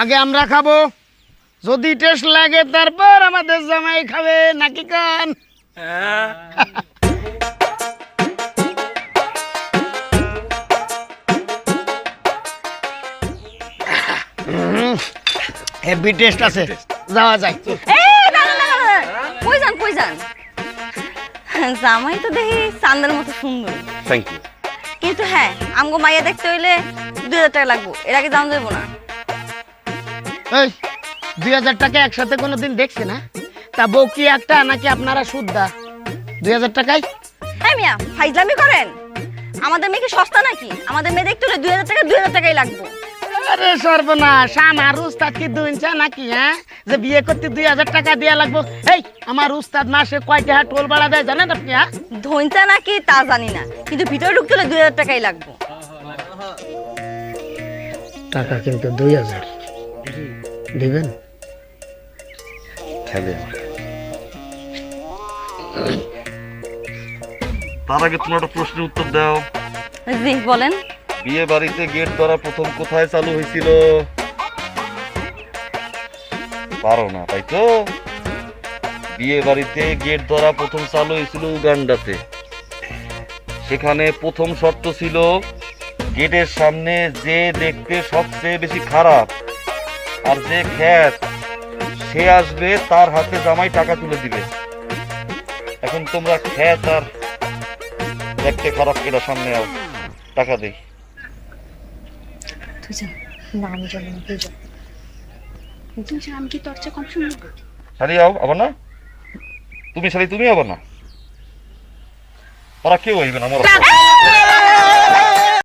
আগে আমরা খাব। যদি টেস্ট লাগে তারপর আমাদের জামাই খাবে নাকি কান? হেভি টেস্ট আছে। যাওয়া যায় কই যান কই যান? জামাই তো দেখি চান্দের মতো সুন্দর। থ্যাংক ইউ কিন্তু হ্যাঁ আমগো মাইয়া দেখতে হইলে দুই হাজার টাকা লাগবো। এর আগে দাম দেবো না। এই দুই হাজার টাকা একসাথে কোনোদিন দেখছে না তা বউ কি একটা নাকি আপনারা দুই হাজার টাকায়? হ্যাঁ মিয়া ফাইজলামি করেন। আমাদের মেয়ে কি সস্তা নাকি? আমাদের মেয়ে দেখতে হলে দুই হাজার টাকা দুই হাজার টাকাই লাগবো। আরে সর্বনাশ আমার উস্তাদ কি দুইনছা নাকি হ্যাঁ? যে বিয়ে করতে দুই হাজার টাকা দেওয়া লাগবো। এই আমার উস্তাদ মাসে কয় টাকা টোল ভাড়া দেয় জানেন আপনি হ্যাঁ? নাকি তা জানি না কিন্তু ভিতরে ঢুকতে হলে দুই হাজার টাকাই লাগবো। টাকা কিন্তু দুই হাজার। দিবেন? তার আগে তোমার একটা প্রশ্নের উত্তর দাও। জি বলেন। বিয়ে বাড়িতে গেট ধরা প্রথম কোথায় চালু হয়েছিল? পারো না তাই তো? বিয়ে বাড়িতে গেট ধরা প্রথম চালু হয়েছিল উগান্ডাতে। সেখানে প্রথম শর্ত ছিল গেটের সামনে যে দেখতে সবচেয়ে বেশি খারাপ আর যে খ্যাত সে আসবে তার হাতে জামাই টাকা তুলে দিবে এখন তোমরা খ্যাত আর দেখতে খারাপ কেটা সামনে আও টাকা দেই তুই যা না আমি যাব না তুই যা তুই যা আমি কি তোর চেয়ে কম শুনব শালি আও আবার না তুমি শালি তুমি আবার না ওরা কেউ হইবে না আমার